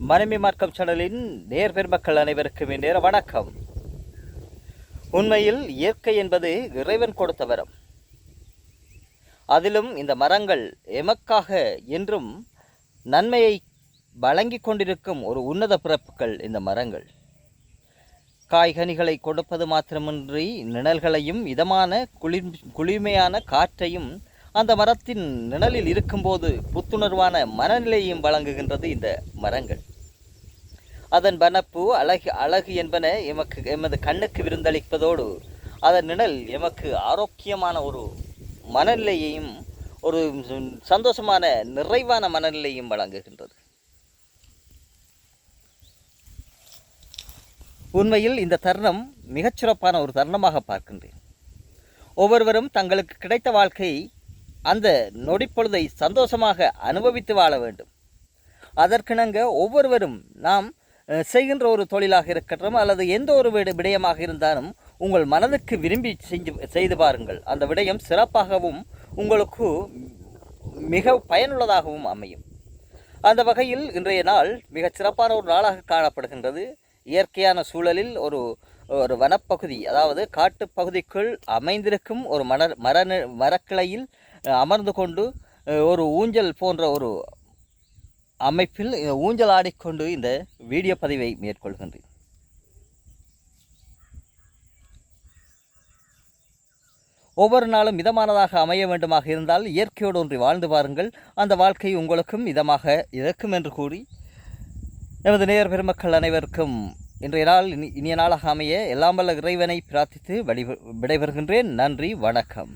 மனைவி மார்க்கம் சேனலின் நேர் பெருமக்கள் அனைவருக்கும் நேர வணக்கம். உண்மையில் இயற்கை என்பது இறைவன் கொடுத்த வரம். அதிலும் இந்த மரங்கள் எமக்காக என்றும் நன்மையை வழங்கிக் கொண்டிருக்கும் ஒரு உன்னத பிறப்புகள் இந்த மரங்கள். காய்கனிகளை கொடுப்பது மாத்திரமின்றி நிழல்களையும் இதமான குளிர் குளிர்மையான காற்றையும் அந்த மரத்தின் நிழலில் இருக்கும்போது புத்துணர்வான மனநிலையும் வழங்குகின்றது இந்த மரங்கள். அதன் வனப்பு அழகு அழகு என்பன எமக்கு எமது கண்ணுக்கு விருந்தளிப்பதோடு அதன் நிழல் எமக்கு ஆரோக்கியமான ஒரு மனநிலையையும் ஒரு சந்தோஷமான நிறைவான மனநிலையும் வழங்குகின்றது. உண்மையில் இந்த தருணம் மிகச்சிறப்பான ஒரு தருணமாக பார்க்கின்றேன். ஒவ்வொருவரும் தங்களுக்கு கிடைத்த வாழ்க்கை அந்த நொடிப்பொழுதை சந்தோஷமாக அனுபவித்து வாழ வேண்டும். அதற்கிணங்க ஒவ்வொருவரும் நாம் செய்கின்ற ஒரு தொழிலாக இருக்கட்டும் அல்லது எந்த ஒரு விட- விடயமாக இருந்தாலும் உங்கள் மனதுக்கு விரும்பி செஞ்சு செய்து பாருங்கள். அந்த விடயம் சிறப்பாகவும் உங்களுக்கு மிக பயனுள்ளதாகவும் அமையும். அந்த வகையில் இன்றைய நாள் மிகச் சிறப்பான ஒரு நாளாக காணப்படுகின்றது. இயற்கையான சூழலில் ஒரு ஒரு வனப்பகுதி அதாவது காட்டுப்பகுதிக்குள் அமைந்திருக்கும் ஒரு மண மர மரக்கிளையில் அமர்ந்து கொண்டு ஒரு ஊஞ்சல் போன்ற ஒரு அமைப்பில் ஊஞ்சல் ஆடிக்கொண்டு இந்த வீடியோ பதிவை மேற்கொள்கின்றேன். ஒவ்வொரு நாளும் மிதமானதாக அமைய வேண்டுமாக இருந்தால் இயற்கையோடு ஒன்றி வாழ்ந்து பாருங்கள் அந்த வாழ்க்கை உங்களுக்கும் மிதமாக இருக்கும் என்று கூறி எமது நேயர் பெருமக்கள் அனைவருக்கும் இன்றைய நாள் இனி இனிய நாளாக அமைய எல்லாம் வல்ல இறைவனை பிரார்த்தித்து வழி விடைபெறுகின்றேன். நன்றி வணக்கம்.